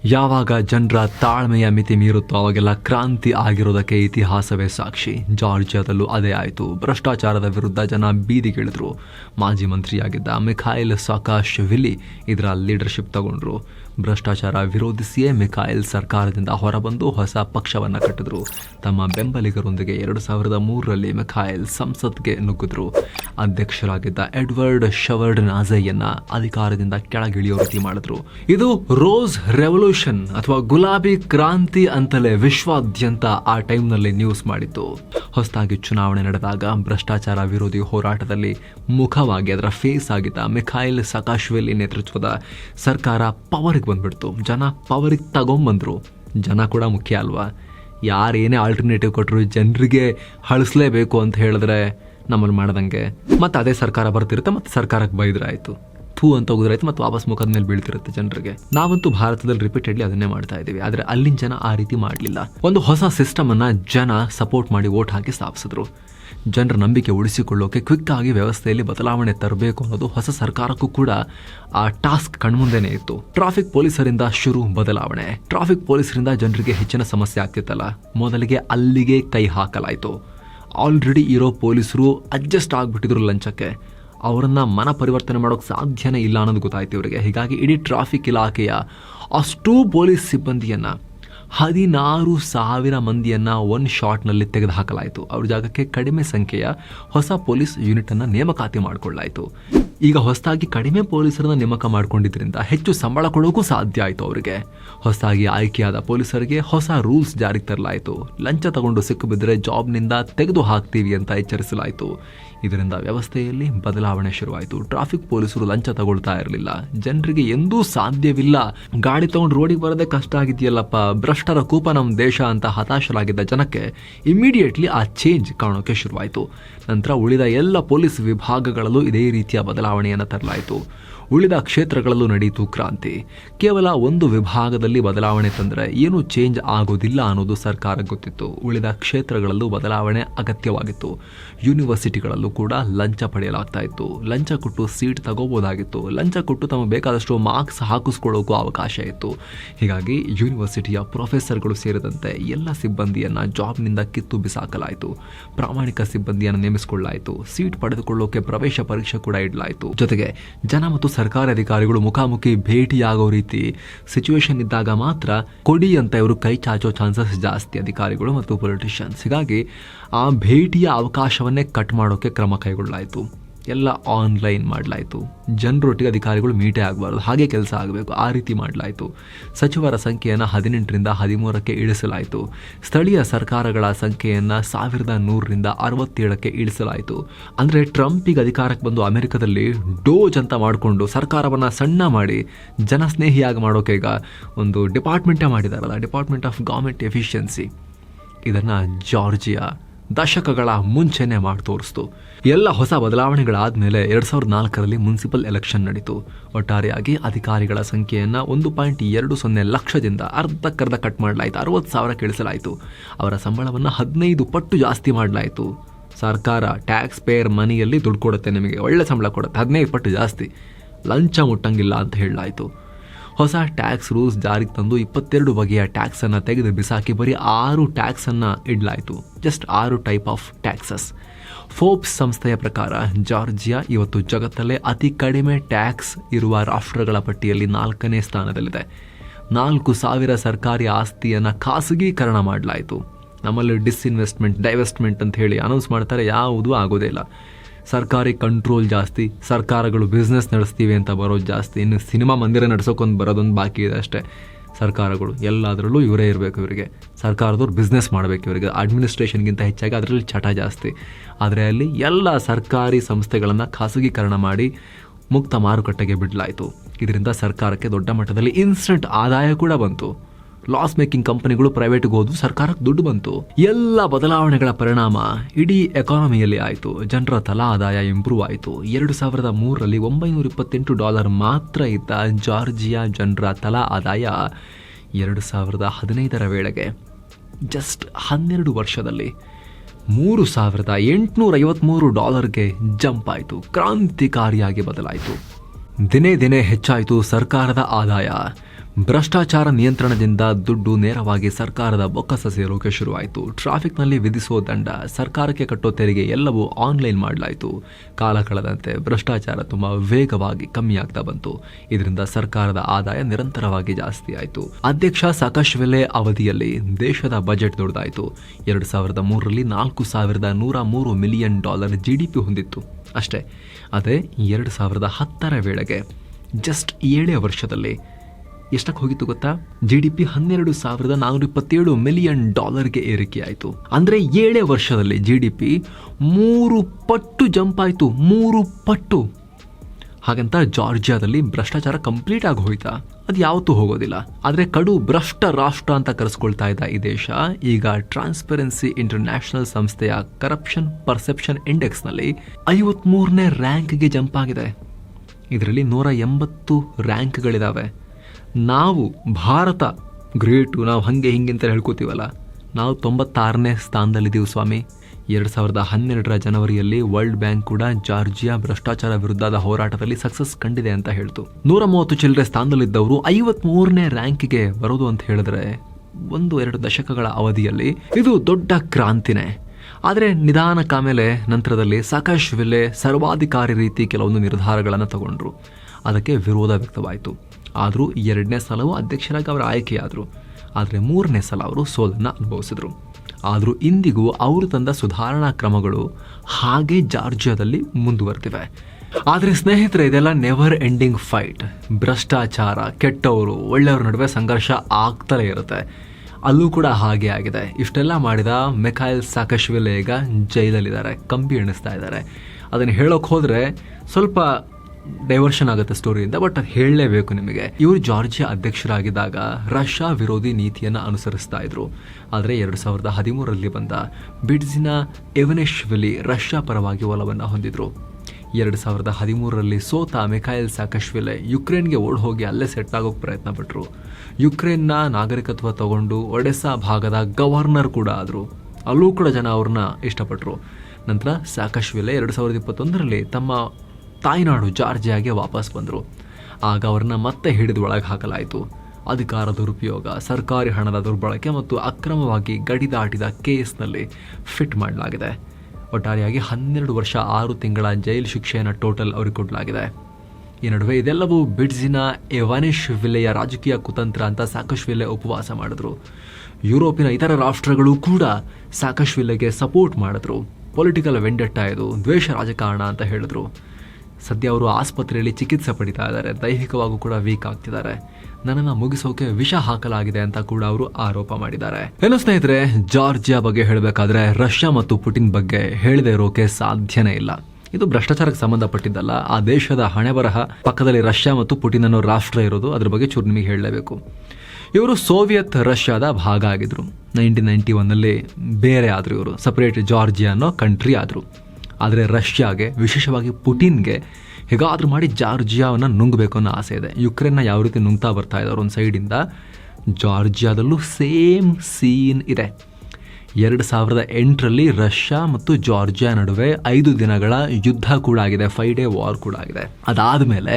ಯಾವಾಗ ಜನರ ತಾಳ್ಮೆಯ ಮಿತಿ ಮೀರುತ್ತೋ ಅವಾಗೆಲ್ಲ ಕ್ರಾಂತಿ ಆಗಿರೋದಕ್ಕೆ ಇತಿಹಾಸವೇ ಸಾಕ್ಷಿ. ಜಾರ್ಜಿಯಾದಲ್ಲೂ ಅದೇ ಆಯಿತು. ಭ್ರಷ್ಟಾಚಾರದ ವಿರುದ್ಧ ಜನ ಬೀದಿಗಿಳಿದ್ರು ಮಾಜಿ ಮಂತ್ರಿಯಾಗಿದ್ದ ಮಿಖಾಯಿಲ್ ಸಾಕಾಶ್ ವಿಲಿ ಇದರ ಲೀಡರ್ಶಿಪ್ ತಗೊಂಡ್ರು. ಭ್ರಷ್ಟಾಚಾರ ವಿರೋಧಿಸಿಯೇ ಮಿಖಾಯಿಲ್ ಸರ್ಕಾರದಿಂದ ಹೊರಬಂದು ಹೊಸ ಪಕ್ಷವನ್ನು ಕಟ್ಟಿದ್ರು. ತಮ್ಮ ಬೆಂಬಲಿಗರೊಂದಿಗೆ ಎರಡು ಸಾವಿರದ ಮೂರರಲ್ಲಿ ಮಿಖಾಯಿಲ್ ಸಂಸತ್ಗೆ ನುಗ್ಗಿದ್ರು. ಅಧ್ಯಕ್ಷರಾಗಿದ್ದ ಎಡ್ವರ್ಡ್ ಶವರ್ಡ್ ನಾಜಯ್ಯನ್ನ ಅಧಿಕಾರದಿಂದ ಕೆಳಗಿಳಿಯೋ ರೀತಿ ಮಾಡಿದ್ರು. ಇದು ರೋಸ್ ರೆವಲ್ಯೂಷನ್ ಅಥವಾ ಗುಲಾಬಿ ಕ್ರಾಂತಿ ಅಂತಲೇ ವಿಶ್ವಾದ್ಯಂತ ಆ ಟೈಮ್ನಲ್ಲಿ ನ್ಯೂಸ್ ಮಾಡಿತ್ತು ಹೊಸದಾಗಿ ಚುನಾವಣೆ ನಡೆದಾಗ ಭ್ರಷ್ಟಾಚಾರ ವಿರೋಧಿ ಹೋರಾಟದಲ್ಲಿ ಮುಖವಾಗಿ ಅದರ ಫೇಸ್ ಆಗಿದ್ದ ಮಿಖಾಯಿಲ್ ಸಕಾಶ್ವೆಲಿ ನೇತೃತ್ವದ ಸರ್ಕಾರ ಪವರ್ಗೆ ಬಂದ್ಬಿಡ್ತು. ಜನ ಪವರಿಗೆ ತಗೊಂಬಂದರು. ಜನ ಕೂಡ ಮುಖ್ಯ ಅಲ್ವಾ? ಯಾರೇನೇ ಆಲ್ಟರ್ನೇಟಿವ್ ಕೊಟ್ಟರು ಜನರಿಗೆ ಹಳಿಸ್ಲೇಬೇಕು ಅಂತ ಹೇಳಿದ್ರೆ ನಮ್ಮಲ್ಲಿ ಮಾಡ್ದಂಗೆ. ಮತ್ತು ಅದೇ ಸರ್ಕಾರ ಬರ್ತಿರುತ್ತೆ, ಮತ್ತು ಸರ್ಕಾರಕ್ಕೆ ಬೈದ್ರೆ ಆಯಿತು. ಥೂ ಅಂತ ಹೋಗಿದ್ರಾಯ್ತು ಮತ್ತು ವಾಪಸ್ ಮುಖದ ಮೇಲೆ ಬೀಳ್ತಿರುತ್ತೆ ಜನರಿಗೆ. ನಾವಂತೂ ಭಾರತದಲ್ಲಿ ರಿಪೀಟೆಡ್ಲಿ ಅದನ್ನೇ ಮಾಡ್ತಾ ಇದ್ದೀವಿ. ಆದರೆ ಅಲ್ಲಿನ ಜನ ಆ ರೀತಿ ಮಾಡಲಿಲ್ಲ. ಒಂದು ಹೊಸ ಸಿಸ್ಟಮ್ ಜನ ಸಪೋರ್ಟ್ ಮಾಡಿ ವೋಟ್ ಹಾಕಿ ಸ್ಥಾಪಿಸಿದ್ರು. ಜನರ ನಂಬಿಕೆ ಉಳಿಸಿಕೊಳ್ಳೋಕೆ ಕ್ವಿಕ್ ಆಗಿ ವ್ಯವಸ್ಥೆಯಲ್ಲಿ ಬದಲಾವಣೆ ತರಬೇಕು ಅನ್ನೋದು ಹೊಸ ಸರ್ಕಾರಕ್ಕೂ ಕೂಡ ಆ ಟಾಸ್ಕ್ ಕಣ್ಮುಂದೆನೇ ಇತ್ತು. ಟ್ರಾಫಿಕ್ ಪೊಲೀಸರಿಂದ ಶುರು ಬದಲಾವಣೆ. ಟ್ರಾಫಿಕ್ ಪೊಲೀಸರಿಂದ ಜನರಿಗೆ ಹೆಚ್ಚಿನ ಸಮಸ್ಯೆ ಆಗ್ತಿತ್ತಲ್ಲ. ಮೊದಲಿಗೆ ಅಲ್ಲಿಗೆ ಕೈ ಹಾಕಲಾಯಿತು. ಆಲ್ರೆಡಿ ಇರೋ ಪೊಲೀಸರು ಅಡ್ಜಸ್ಟ್ ಆಗ್ಬಿಟ್ಟಿದ್ರು ಲಂಚಕ್ಕೆ. ಅವರನ್ನ ಮನ ಪರಿವರ್ತನೆ ಮಾಡೋಕೆ ಸಾಧ್ಯನೇ ಇಲ್ಲ ಅನ್ನೋದು ಗೊತ್ತಾಯ್ತು ಇವರಿಗೆ. ಹೀಗಾಗಿ ಇಡೀ ಟ್ರಾಫಿಕ್ ಇಲಾಖೆಯ ಅಷ್ಟೂ ಪೊಲೀಸ್ ಸಿಬ್ಬಂದಿಯನ್ನು ಹದಿನಾರು ಸಾವಿರ ಮಂದಿಯನ್ನು ಒನ್ ಶಾಟ್ನಲ್ಲಿ ತೆಗೆದುಹಾಕಲಾಯಿತು. ಅವ್ರ ಜಾಗಕ್ಕೆ ಕಡಿಮೆ ಸಂಖ್ಯೆಯ ಹೊಸ ಪೊಲೀಸ್ ಯೂನಿಟನ್ನು ನೇಮಕಾತಿ ಮಾಡಿಕೊಳ್ಳಾಯಿತು. ಈಗ ಹೊಸದಾಗಿ ಕಡಿಮೆ ಪೊಲೀಸರನ್ನು ನೇಮಕ ಮಾಡಿಕೊಂಡಿದ್ದರಿಂದ ಹೆಚ್ಚು ಸಂಬಳ ಕೊಡೋಕ್ಕೂ ಸಾಧ್ಯ ಆಯಿತು ಅವರಿಗೆ. ಹೊಸದಾಗಿ ಆಯ್ಕೆಯಾದ ಪೊಲೀಸರಿಗೆ ಹೊಸ ರೂಲ್ಸ್ ಜಾರಿಗೆ ತರಲಾಯಿತು. ಲಂಚ ತಗೊಂಡು ಸಿಕ್ಕು ಜಾಬ್ನಿಂದ ತೆಗೆದು ಹಾಕ್ತೀವಿ ಅಂತ ಎಚ್ಚರಿಸಲಾಯಿತು. ಇದರಿಂದ ವ್ಯವಸ್ಥೆಯಲ್ಲಿ ಬದಲಾವಣೆ ಶುರುವಾಯಿತು. ಟ್ರಾಫಿಕ್ ಪೊಲೀಸರು ಲಂಚ ತಗೊಳ್ತಾ ಇರಲಿಲ್ಲ. ಜನರಿಗೆ ಎಂದೂ ಸಾಧ್ಯವಿಲ್ಲ. ಗಾಡಿ ತಗೊಂಡು ರೋಡಿಗೆ ಬರೋದೇ ಕಷ್ಟ ಆಗಿದೆಯಲ್ಲಪ್ಪ. ಭ್ರಷ್ಟರ ಕೂಪ ನಮ್ಮ ದೇಶ ಅಂತ ಹತಾಶರಾಗಿದ್ದ ಜನಕ್ಕೆ ಇಮಿಡಿಯೇಟ್ಲಿ ಆ ಚೇಂಜ್ ಕಾಣೋಕೆ ಶುರುವಾಯಿತು. ನಂತರ ಉಳಿದ ಎಲ್ಲ ಪೊಲೀಸ್ ವಿಭಾಗಗಳಲ್ಲೂ ಇದೇ ರೀತಿಯ ಬದಲಾವಣೆಯನ್ನು ತರಲಾಯಿತು. ಉಳಿದ ಕ್ಷೇತ್ರಗಳಲ್ಲೂ ನಡೆಯಿತು ಕ್ರಾಂತಿ. ಕೇವಲ ಒಂದು ವಿಭಾಗದಲ್ಲಿ ಬದಲಾವಣೆ ತಂದರೆ ಏನು ಚೇಂಜ್ ಆಗೋದಿಲ್ಲ ಅನ್ನೋದು ಸರ್ಕಾರ ಗೊತ್ತಿತ್ತು. ಉಳಿದ ಕ್ಷೇತ್ರಗಳಲ್ಲೂ ಬದಲಾವಣೆ ಅಗತ್ಯವಾಗಿತ್ತು. ಯೂನಿವರ್ಸಿಟಿಗಳಲ್ಲೂ ಕೂಡ ಲಂಚ ಪಡೆಯಲಾಗ್ತಾ ಇತ್ತು. ಲಂಚ ಕೊಟ್ಟು ಸೀಟ್ ತಗೋಬೋದಾಗಿತ್ತು. ಲಂಚ ಕೊಟ್ಟು ತಮಗೆ ಬೇಕಾದಷ್ಟು ಮಾರ್ಕ್ಸ್ ಹಾಕಿಸ್ಕೊಳ್ಳೋಕ್ಕೂ ಅವಕಾಶ ಇತ್ತು. ಹೀಗಾಗಿ ಯೂನಿವರ್ಸಿಟಿಯ ಪ್ರೊಫೆಸರ್ಗಳು ಸೇರಿದಂತೆ ಎಲ್ಲ ಸಿಬ್ಬಂದಿಯನ್ನ ಜಾಬ್ನಿಂದ ಕಿತ್ತು ಬಿಸಾಕಲಾಯಿತು. ಪ್ರಾಮಾಣಿಕ ಸಿಬ್ಬಂದಿಯನ್ನು ನೇಮಿಸಿಕೊಳ್ಳಲಾಯಿತು. ಸೀಟ್ ಪಡೆದುಕೊಳ್ಳೋಕೆ ಪ್ರವೇಶ ಪರೀಕ್ಷೆ ಕೂಡ ಇಡಲಾಯಿತು. ಜೊತೆಗೆ ಜನ ಮತ್ತು ಸರ್ಕಾರಿ ಅಧಿಕಾರಿಗಳು ಮುಖಾಮುಖಿ ಭೇಟಿಯಾಗೋ ರೀತಿ ಸಿಚುವೇಶನ್ ಇದ್ದಾಗ ಮಾತ್ರ ಕೊಡಿ ಅಂತ ಇವರು ಕೈ ಚಾಚೋ ಚಾನ್ಸಸ್ ಜಾಸ್ತಿ ಅಧಿಕಾರಿಗಳು ಮತ್ತು ಪೊಲಿಟಿಷಿಯನ್ಸ್ ಹೀಗಾಗಿ ಆ ಭೇಟಿಯ ಅವಕಾಶವನ್ನೇ ಕಟ್ ಮಾಡೋಕೆ ಕ್ರಮ ಕೈಗೊಳ್ಳಲಾಯಿತು. ಎಲ್ಲ ಆನ್ಲೈನ್ ಮಾಡಲಾಯಿತು. ಜನರೊಟ್ಟಿಗೆ ಅಧಿಕಾರಿಗಳು ಮೀಟೇ ಆಗಬಾರ್ದು. ಹಾಗೆ ಕೆಲಸ ಆಗಬೇಕು. ಆ ರೀತಿ ಮಾಡಲಾಯಿತು. ಸಚಿವರ ಸಂಖ್ಯೆಯನ್ನು ಹದಿನೆಂಟರಿಂದ ಹದಿಮೂರಕ್ಕೆ ಇಳಿಸಲಾಯಿತು. ಸ್ಥಳೀಯ ಸರ್ಕಾರಗಳ ಸಂಖ್ಯೆಯನ್ನು ಸಾವಿರದ ನೂರರಿಂದ ಅರವತ್ತೇಳಕ್ಕೆ ಇಳಿಸಲಾಯಿತು. ಅಂದರೆ ಟ್ರಂಪಿಗೆ ಅಧಿಕಾರಕ್ಕೆ ಬಂದು ಅಮೆರಿಕದಲ್ಲಿ ಡೋಜ್ ಅಂತ ಮಾಡಿಕೊಂಡು ಸರ್ಕಾರವನ್ನು ಸಣ್ಣ ಮಾಡಿ ಜನಸ್ನೇಹಿಯಾಗಿ ಮಾಡೋಕೆ ಈಗ ಒಂದು ಡಿಪಾರ್ಟ್ಮೆಂಟೇ ಮಾಡಿದಾರಲ್ಲ ಡಿಪಾರ್ಟ್ಮೆಂಟ್ ಆಫ್ ಗೌರ್ಮೆಂಟ್ ಎಫಿಷಿಯನ್ಸಿ ಇದನ್ನು ಜಾರ್ಜಿಯಾ ದಶಕಗಳ ಮುಂಚೆನೆ ಮಾಡಿ ತೋರಿಸ್ತು. ಎಲ್ಲ ಹೊಸ ಬದಲಾವಣೆಗಳಾದಮೇಲೆ ಎರಡು ಸಾವಿರದ ನಾಲ್ಕರಲ್ಲಿ ಮುನ್ಸಿಪಲ್ ಎಲೆಕ್ಷನ್ ನಡೀತು. ಒಟ್ಟಾರೆಯಾಗಿ ಅಧಿಕಾರಿಗಳ ಸಂಖ್ಯೆಯನ್ನು ಒಂದು ಪಾಯಿಂಟ್ ಎರಡು ಸೊನ್ನೆ ಲಕ್ಷದಿಂದ ಅರ್ಧಕ್ಕರ್ಧ ಕಟ್ ಮಾಡಲಾಯಿತು. ಅರವತ್ತು ಸಾವಿರ ಕೇಳಿಸಲಾಯಿತು. ಅವರ ಸಂಬಳವನ್ನು ಹದಿನೈದು ಪಟ್ಟು ಜಾಸ್ತಿ ಮಾಡಲಾಯಿತು. ಸರ್ಕಾರ ಟ್ಯಾಕ್ಸ್ ಪೇಯರ್ ಮನಿಯಲ್ಲಿ ದುಡ್ಡು ಕೊಡುತ್ತೆ ನಿಮಗೆ. ಒಳ್ಳೆ ಸಂಬಳ ಕೊಡುತ್ತೆ. ಹದಿನೈದು ಪಟ್ಟು ಜಾಸ್ತಿ. ಲಂಚ ಮುಟ್ಟಂಗಿಲ್ಲ ಅಂತ ಹೇಳಲಾಯಿತು. ಹೊಸ ಟ್ಯಾಕ್ಸ್ ರೂಲ್ಸ್ ಜಾರಿಗೆ ತಂದು ಇಪ್ಪತ್ತೆರಡು ಬಗೆಯ ಟ್ಯಾಕ್ಸನ್ನು ತೆಗೆದು ಬಿಸಾಕಿ ಬರೀ ಆರು ಟ್ಯಾಕ್ಸನ್ನು ಇಡಲಾಯಿತು. ಜಸ್ಟ್ ಆರು ಟೈಪ್ ಆಫ್ ಟ್ಯಾಕ್ಸಸ್. ಫೋಬ್ಸ್ ಸಂಸ್ಥೆಯ ಪ್ರಕಾರ ಜಾರ್ಜಿಯಾ ಇವತ್ತು ಜಗತ್ತಲ್ಲೇ ಅತಿ ಕಡಿಮೆ ಟ್ಯಾಕ್ಸ್ ಇರುವ ರಾಷ್ಟ್ರಗಳ ಪಟ್ಟಿಯಲ್ಲಿ ನಾಲ್ಕನೇ ಸ್ಥಾನದಲ್ಲಿದೆ. ನಾಲ್ಕು ಸಾವಿರ ಸರ್ಕಾರಿ ಆಸ್ತಿಯನ್ನು ಖಾಸಗೀಕರಣ ಮಾಡಲಾಯಿತು. ನಮ್ಮಲ್ಲಿ ಡಿಸ್ಇನ್ವೆಸ್ಟ್ಮೆಂಟ್, ಡೈವೆಸ್ಟ್ಮೆಂಟ್ ಅಂತ ಹೇಳಿ ಅನೌನ್ಸ್ ಮಾಡ್ತಾರೆ, ಯಾವುದೂ ಆಗೋದೇ ಇಲ್ಲ. ಸರ್ಕಾರಿ ಕಂಟ್ರೋಲ್ ಜಾಸ್ತಿ, ಸರ್ಕಾರಗಳು ಬಿಸ್ನೆಸ್ ನಡೆಸ್ತೀವಿ ಅಂತ ಬರೋದು ಜಾಸ್ತಿ, ಇನ್ನು ಸಿನಿಮಾ ಮಂದಿರ ನಡೆಸೋಕೊಂದು ಬರೋದೊಂದು ಬಾಕಿ ಇದೆ ಅಷ್ಟೇ. ಸರ್ಕಾರಗಳು ಎಲ್ಲದರಲ್ಲೂ ಇವರೇ ಇರಬೇಕು ಇವರಿಗೆ. ಸರ್ಕಾರದವ್ರು ಬಿಸ್ನೆಸ್ ಮಾಡಬೇಕು ಇವರಿಗೆ. ಅಡ್ಮಿನಿಸ್ಟ್ರೇಷನ್ಗಿಂತ ಹೆಚ್ಚಾಗಿ ಅದರಲ್ಲಿ ಚಟ ಜಾಸ್ತಿ. ಆದರೆ ಅಲ್ಲಿ ಎಲ್ಲ ಸರ್ಕಾರಿ ಸಂಸ್ಥೆಗಳನ್ನು ಖಾಸಗೀಕರಣ ಮಾಡಿ ಮುಕ್ತ ಮಾರುಕಟ್ಟೆಗೆ ಬಿಡಲಾಯಿತು. ಇದರಿಂದ ಸರ್ಕಾರಕ್ಕೆ ದೊಡ್ಡ ಮಟ್ಟದಲ್ಲಿ ಇನ್ಸ್ಟಂಟ್ ಆದಾಯ ಕೂಡ ಬಂತು. ಲಾಸ್ ಮೇಕಿಂಗ್ ಕಂಪನಿಗಳು ಪ್ರೈವೇಟ್ಗೆ ಹೋದ್ವು, ಸರ್ಕಾರಕ್ಕೆ ದುಡ್ಡು ಬಂತು. ಎಲ್ಲ ಬದಲಾವಣೆಗಳ ಪರಿಣಾಮ ಇಡೀ ಎಕಾನಮಿಯಲ್ಲಿ ಆಯಿತು. ಜನರ ತಲಾ ಆದಾಯ ಇಂಪ್ರೂವ್ ಆಯಿತು. ಎರಡು ಸಾವಿರದ ಮೂರರಲ್ಲಿ ಒಂಬೈನೂರ ಇಪ್ಪತ್ತೆಂಟು ಡಾಲರ್ ಮಾತ್ರ ಇದ್ದ ಜಾರ್ಜಿಯಾ ಜನರ ತಲಾ ಆದಾಯ ಎರಡು ಸಾವಿರದ ಹದಿನೈದರ ವೇಳೆಗೆ. ಜಸ್ಟ್ ಹನ್ನೆರಡು ವರ್ಷದಲ್ಲಿ ಮೂರು ಸಾವಿರದ ಎಂಟುನೂರ ಐವತ್ತ್ಮೂರು ಡಾಲರ್ಗೆ ಜಂಪ್ ಆಯಿತು. ಕ್ರಾಂತಿಕಾರಿಯಾಗಿ ಬದಲಾಯಿತು. ದಿನೇ ದಿನೇ ಹೆಚ್ಚಾಯಿತು ಸರ್ಕಾರದ ಆದಾಯ. ಭ್ರಷ್ಟಾಚಾರ ನಿಯಂತ್ರಣದಿಂದ ದುಡ್ಡು ನೇರವಾಗಿ ಸರ್ಕಾರದ ಬೊಕ್ಕಸ ಸೇರೋಕೆ ಶುರುವಾಯಿತು. ಟ್ರಾಫಿಕ್ನಲ್ಲಿ ವಿಧಿಸೋ ದಂಡ ಸರ್ಕಾರಕ್ಕೆ ಕಟ್ಟೋ ತೆರಿಗೆ ಎಲ್ಲವೂ ಆನ್ಲೈನ್ ಮಾಡಲಾಯಿತು. ಕಾಲ ಕಳೆದಂತೆ ಭ್ರಷ್ಟಾಚಾರ ತುಂಬ ವೇಗವಾಗಿ ಕಮ್ಮಿಯಾಗ್ತಾ ಬಂತು. ಇದರಿಂದ ಸರ್ಕಾರದ ಆದಾಯ ನಿರಂತರವಾಗಿ ಜಾಸ್ತಿ ಆಯಿತು. ಅಧ್ಯಕ್ಷ ಸಾಕಶ್ವೆಲೆ ಅವಧಿಯಲ್ಲಿ ದೇಶದ ಬಜೆಟ್ ದೊಡ್ಡದಾಯಿತು ಎರಡು ಸಾವಿರದ ಮೂರರಲ್ಲಿ ನಾಲ್ಕು ಸಾವಿರದ ನೂರ ಮೂರು million dollar G D P ಹೊಂದಿತ್ತು. ಅಷ್ಟೇ, ಅದೇ ಎರಡು ಸಾವಿರದ ಹತ್ತರ ವೇಳೆಗೆ, ಜಸ್ಟ್ ಏಳೇ ವರ್ಷದಲ್ಲಿ ಎಷ್ಟಕ್ಕೆ ಹೋಗಿತ್ತು ಗೊತ್ತಾ? ಜಿ ಡಿ ಪಿ ಹನ್ನೆರಡು ಸಾವಿರದ ನಾನೂರ ಇಪ್ಪತ್ತೇಳು ಮಿಲಿಯನ್ ಡಾಲರ್ಗೆ ಏರಿಕೆಯಾಯಿತು. ಅಂದರೆ ಏಳೇ ವರ್ಷದಲ್ಲಿ ಜಿ ಡಿ ಪಿ ಮೂರು ಪಟ್ಟು ಜಂಪ್ ಆಯಿತು, ಮೂರು ಪಟ್ಟು. ಹಾಗಂತ ಜಾರ್ಜಿಯಾದಲ್ಲಿ ಭ್ರಷ್ಟಾಚಾರ ಕಂಪ್ಲೀಟ್ ಆಗಿ ಹೋಯ್ತಾ. ಅದು ಯಾವತ್ತೂ ಹೋಗೋದಿಲ್ಲ. ಆದರೆ ಕಡು ಭ್ರಷ್ಟ ರಾಷ್ಟ್ರ ಅಂತ ಕರೆಸ್ಕೊಳ್ತಾ ಇದ್ದ ಈ ದೇಶ, ಈಗ ಟ್ರಾನ್ಸ್ಪರೆನ್ಸಿ ಇಂಟರ್ನ್ಯಾಷನಲ್ ಸಂಸ್ಥೆಯ ಕರಪ್ಷನ್ ಪರ್ಸೆಪ್ಷನ್ ಇಂಡೆಕ್ಸ್ನಲ್ಲಿ ಐವತ್ಮೂರನೇ ರ್ಯಾಂಕ್ಗೆ ಜಂಪ್ ಆಗಿದೆ. ಇದರಲ್ಲಿ ನೂರ ಎಂಬತ್ತು ರ್ಯಾಂಕ್ಗಳಿದ್ದಾವೆ ನಾವು ಭಾರತ ಗ್ರೇಟು, ನಾವು ಹಾಗೆ ಹಿಂಗೆ ಅಂತ ಹೇಳ್ಕೊತೀವಲ್ಲ. ನಾವು ತೊಂಬತ್ತಾರನೇ ಸ್ಥಾನದಲ್ಲಿದ್ದೀವಿ ಸ್ವಾಮಿ. ಎರಡು ಸಾವಿರದ ಹನ್ನೆರಡರ ಜನವರಿಯಲ್ಲಿ ವರ್ಲ್ಡ್ ಬ್ಯಾಂಕ್ ಕೂಡ ಜಾರ್ಜಿಯಾ ಭ್ರಷ್ಟಾಚಾರ ವಿರುದ್ಧದ ಹೋರಾಟದಲ್ಲಿ ಸಕ್ಸಸ್ ಕಂಡಿದೆ ಅಂತ ಹೇಳ್ತು. ನೂರ ಮೂವತ್ತು ಚಿಲ್ಲರೆ ಸ್ಥಾನದಲ್ಲಿದ್ದವರು ಐವತ್ಮೂರನೇ ರ್ಯಾಂಕ್ಗೆ ಬರೋದು ಅಂತ ಹೇಳಿದ್ರೆ ಒಂದು ಎರಡು ದಶಕಗಳ ಅವಧಿಯಲ್ಲಿ ಇದು ದೊಡ್ಡ ಕ್ರಾಂತಿನೇ. ಆದರೆ ನಿಧಾನಕ್ಕಾಮೇಲೆ ನಂತರದಲ್ಲಿ ಸಾಕಾಶವಿಲ್ಲೆ ಸರ್ವಾಧಿಕಾರಿ ರೀತಿ ಕೆಲವೊಂದು ನಿರ್ಧಾರಗಳನ್ನು ತಗೊಂಡ್ರು. ಅದಕ್ಕೆ ವಿರೋಧ ವ್ಯಕ್ತವಾಯಿತು. ಆದರೂ ಎರಡನೇ ಸಲವೂ ಅಧ್ಯಕ್ಷರಾಗಿ ಅವರ ಆಯ್ಕೆಯಾದರು. ಆದರೆ ಮೂರನೇ ಸಲ ಅವರು ಸೋಲನ್ನು ಅನುಭವಿಸಿದರು. ಆದರೂ ಇಂದಿಗೂ ಅವರು ತಂದ ಸುಧಾರಣಾ ಕ್ರಮಗಳು ಹಾಗೆ ಜಾರ್ಜಿಯಾದಲ್ಲಿ ಮುಂದುವರೆದಿವೆ. ಆದರೆ ಸ್ನೇಹಿತರೆ, ಇದೆಲ್ಲ ನೆವರ್ ಎಂಡಿಂಗ್ ಫೈಟ್ ಭ್ರಷ್ಟಾಚಾರ, ಕೆಟ್ಟವರು, ಒಳ್ಳೆಯವ್ರ ನಡುವೆ ಸಂಘರ್ಷ ಆಗ್ತಲೇ ಇರುತ್ತೆ. ಅಲ್ಲೂ ಕೂಡ ಹಾಗೆ ಆಗಿದೆ. ಇಷ್ಟೆಲ್ಲ ಮಾಡಿದ ಮೆಕಾಯಲ್ ಸಾಕಶ್ವಿಲೆ ಈಗ ಜೈಲಲ್ಲಿದ್ದಾರೆ, ಕಂಬಿ ಎಣಿಸ್ತಾ ಇದ್ದಾರೆ. ಅದನ್ನು ಹೇಳೋಕೆ ಹೋದರೆ ಸ್ವಲ್ಪ ಡೈವರ್ಷನ್ ಆಗುತ್ತೆ ಸ್ಟೋರಿಯಿಂದ ಬಟ್ ಹೇಳಲೇಬೇಕು ನಿಮಗೆ. ಇವರು ಜಾರ್ಜಿಯಾ ಅಧ್ಯಕ್ಷರಾಗಿದ್ದಾಗ ರಷ್ಯಾ ವಿರೋಧಿ ನೀತಿಯನ್ನು ಅನುಸರಿಸ್ತಾ ಇದ್ರು. ಆದರೆ ಎರಡು ಸಾವಿರದ ಹದಿಮೂರರಲ್ಲಿ ಬಂದ ಬಿಡ್ಸಿನ ಎವನೇಶ್ವಲಿ ರಷ್ಯಾ ಪರವಾಗಿ ಒಲವನ್ನು ಹೊಂದಿದ್ರು. ಎರಡು ಸಾವಿರದ ಹದಿಮೂರರಲ್ಲಿ ಸೋತ ಮಿಖಾಯಿಲ್ ಸಾಕಶ್ವಿಲೆ ಯುಕ್ರೇನ್ಗೆ ಓಡ್ ಹೋಗಿ ಅಲ್ಲೇ ಸೆಟ್ ಆಗೋಕೆ ಪ್ರಯತ್ನ ಪಟ್ಟರು ಯುಕ್ರೇನ್ನ ನಾಗರಿಕತ್ವ ತಗೊಂಡು ಒಡೆಸ್ಸಾ ಭಾಗದ ಗವರ್ನರ್ ಕೂಡ ಆದರು. ಅಲ್ಲೂ ಕೂಡ ಜನ ಅವ್ರನ್ನ ಇಷ್ಟಪಟ್ಟರು ನಂತರ ಸಾಕಶ್ವಿಲೆ ಎರಡು ಸಾವಿರದ ಇಪ್ಪತ್ತೊಂದರಲ್ಲಿ ತಮ್ಮ ತಾಯ್ನಾಡು ಜಾರ್ಜಿಯಾಗೆ ವಾಪಸ್ ಬಂದರು. ಆಗ ಅವ್ರನ್ನ ಮತ್ತೆ ಹಿಡಿದು ಒಳಗೆ ಹಾಕಲಾಯಿತು. ಅಧಿಕಾರ ದುರುಪಯೋಗ, ಸರ್ಕಾರಿ ಹಣದ ದುರ್ಬಳಕೆ ಮತ್ತು ಅಕ್ರಮವಾಗಿ ಗಡಿ ದಾಟಿದ ಕೇಸ್ನಲ್ಲಿ ಫಿಟ್ ಮಾಡಲಾಗಿದೆ. ಒಟ್ಟಾರೆಯಾಗಿ ಹನ್ನೆರಡು ವರ್ಷ ಆರು ತಿಂಗಳ ಜೈಲು ಶಿಕ್ಷೆಯನ್ನು ಟೋಟಲ್ ಅವ್ರಿಗೆ ಕೊಡಲಾಗಿದೆ. ಈ ನಡುವೆ ಇದೆಲ್ಲವೂ ಬಿಡ್ಜಿನ ಎವಾನಿಶ್ ವಿಲೆಯ ರಾಜಕೀಯ ಕುತಂತ್ರ ಅಂತ ಸಾಕಶ್ವಿಲೆ ಉಪವಾಸ ಮಾಡಿದ್ರು. ಯುರೋಪಿನ ಇತರ ರಾಷ್ಟ್ರಗಳು ಕೂಡ ಸಾಕಶ್ವಿಲೆಗೆ ಸಪೋರ್ಟ್ ಮಾಡಿದ್ರು. ಪೊಲಿಟಿಕಲ್ ವೆಂಡೆಟ್ಟ ಇದು ದ್ವೇಷ ರಾಜಕಾರಣ ಅಂತ ಹೇಳಿದ್ರು. ಸದ್ಯ ಅವರು ಆಸ್ಪತ್ರೆಯಲ್ಲಿ ಚಿಕಿತ್ಸೆ ಪಡಿತಾ ಇದ್ದಾರೆ. ದೈಹಿಕವಾಗೂ ಕೂಡ ವೀಕ್ ಆಗ್ತಿದ್ದಾರೆ. ನನ್ನನ್ನು ಮುಗಿಸೋಕೆ ವಿಷ ಹಾಕಲಾಗಿದೆ ಅಂತ ಕೂಡ ಅವರು ಆರೋಪ ಮಾಡಿದ್ದಾರೆ. ಏನು ಸ್ನೇಹಿತರೆ, ಜಾರ್ಜಿಯಾ ಬಗ್ಗೆ ಹೇಳಬೇಕಾದ್ರೆ ರಷ್ಯಾ ಮತ್ತು ಪುಟಿನ್ ಬಗ್ಗೆ ಹೇಳದೆ ಇರೋಕೆ ಸಾಧ್ಯನೇ ಇಲ್ಲ. ಇದು ಭ್ರಷ್ಟಾಚಾರಕ್ಕೆ ಸಂಬಂಧಪಟ್ಟಿದ್ದಲ್ಲ, ಆ ದೇಶದ ಹಣೆ ಬರಹ ಪಕ್ಕದಲ್ಲಿ ರಷ್ಯಾ ಮತ್ತು ಪುಟಿನ್ ಅನ್ನೋ ರಾಷ್ಟ್ರ ಇರೋದು, ಅದ್ರ ಬಗ್ಗೆ ಚೂರು ನಿಮಗೆ ಹೇಳಲೇಬೇಕು. ಇವರು ಸೋವಿಯತ್ ರಷ್ಯಾದ ಭಾಗ ಆಗಿದ್ರು. ನೈನ್ಟೀನ್ ನೈಂಟಿ ಒನ್ನಲ್ಲಿ ಬೇರೆ ಆದರು ಇವರು ಸಪರೇಟ್ ಜಾರ್ಜಿಯಾ ಅನ್ನೋ ಕಂಟ್ರಿ ಆದರು. ಆದರೆ ರಷ್ಯಾಗೆ, ವಿಶೇಷವಾಗಿ ಪುಟಿನ್ಗೆ ಹೇಗಾದರೂ ಮಾಡಿ ಜಾರ್ಜಿಯಾವನ್ನು ನುಂಗಬೇಕು ಅನ್ನೋ ಆಸೆ ಇದೆ. ಯುಕ್ರೇನ್ನ ಯಾವ ರೀತಿ ನುಂಗ್ತಾ ಬರ್ತಾ ಇದ್ದಾರೆ ಒಂದು ಸೈಡಿಂದ ಜಾರ್ಜಿಯಾದಲ್ಲೂ ಸೇಮ್ ಸೀನ್ ಇದೆ. ಎರಡು ಸಾವಿರದ ಎಂಟರಲ್ಲಿ ರಷ್ಯಾ ಮತ್ತು ಜಾರ್ಜಿಯಾ ನಡುವೆ ಐದು ದಿನಗಳ ಯುದ್ಧ ಕೂಡ ಆಗಿದೆ ಫೈವ್ ಡೇ ವಾರ್ ಕೂಡ ಆಗಿದೆ. ಅದಾದ ಮೇಲೆ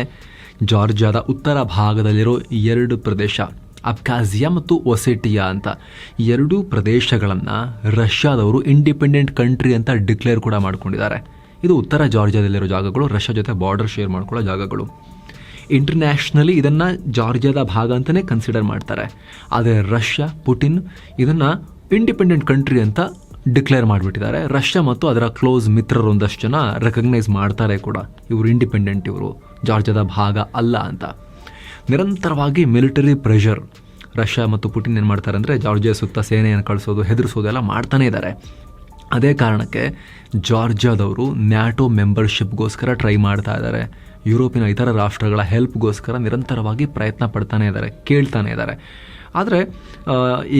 ಜಾರ್ಜಿಯಾದ ಉತ್ತರ ಭಾಗದಲ್ಲಿರೋ ಎರಡು ಪ್ರದೇಶ ಅಬ್ಕಾಜಿಯಾ ಮತ್ತು ಒಸೆಟಿಯಾ ಅಂತ. ಎರಡೂ ಪ್ರದೇಶಗಳನ್ನು ರಷ್ಯಾದವರು ಇಂಡಿಪೆಂಡೆಂಟ್ ಕಂಟ್ರಿ ಅಂತ ಡಿಕ್ಲೇರ್ ಕೂಡ ಮಾಡ್ಕೊಂಡಿದ್ದಾರೆ. ಇದು ಉತ್ತರ ಜಾರ್ಜಿಯಾದಲ್ಲಿರೋ ಜಾಗಗಳು, ರಷ್ಯಾ ಜೊತೆ ಬಾರ್ಡರ್ ಶೇರ್ ಮಾಡ್ಕೊಳ್ಳೋ ಜಾಗಗಳು. ಇಂಟರ್ನ್ಯಾಷನಲಿ ಇದನ್ನು ಜಾರ್ಜಿಯಾದ ಭಾಗ ಅಂತಲೇ ಕನ್ಸಿಡರ್ ಮಾಡ್ತಾರೆ. ಆದರೆ ರಷ್ಯಾ, ಪುಟಿನ್ ಇದನ್ನು ಇಂಡಿಪೆಂಡೆಂಟ್ ಕಂಟ್ರಿ ಅಂತ ಡಿಕ್ಲೇರ್ ಮಾಡಿಬಿಟ್ಟಿದ್ದಾರೆ. ರಷ್ಯಾ ಮತ್ತು ಅದರ ಕ್ಲೋಸ್ ಮಿತ್ರರು ಒಂದಷ್ಟು ಜನ ರೆಕಗ್ನೈಸ್ ಮಾಡ್ತಾರೆ ಕೂಡ. ಇವರು ಇಂಡಿಪೆಂಡೆಂಟ್ ಇವರು, ಜಾರ್ಜಿಯಾದ ಭಾಗ ಅಲ್ಲ ಅಂತ. ನಿರಂತರವಾಗಿ ಮಿಲಿಟರಿ ಪ್ರೆಷರ್ ರಷ್ಯಾ ಮತ್ತು ಪುಟಿನ್ ಏನು ಮಾಡ್ತಾರೆ ಅಂದರೆ ಜಾರ್ಜಿಯಾ ಸುತ್ತ ಸೇನೆಯನ್ನು ಕಳಿಸೋದು, ಹೆದರಿಸೋದು ಎಲ್ಲ ಮಾಡ್ತಾನೇ ಇದ್ದಾರೆ. ಅದೇ ಕಾರಣಕ್ಕೆ ಜಾರ್ಜಿಯಾದವರು ನ್ಯಾಟೋ ಮೆಂಬರ್ಶಿಪ್ಗೋಸ್ಕರ ಟ್ರೈ ಮಾಡ್ತಾ ಇದ್ದಾರೆ. ಯುರೋಪಿನ ಇತರ ರಾಷ್ಟ್ರಗಳ ಹೆಲ್ಪ್ಗೋಸ್ಕರ ನಿರಂತರವಾಗಿ ಪ್ರಯತ್ನ ಪಡ್ತಾನೆ ಇದ್ದಾರೆ, ಕೇಳ್ತಾನೆ ಇದ್ದಾರೆ. ಆದರೆ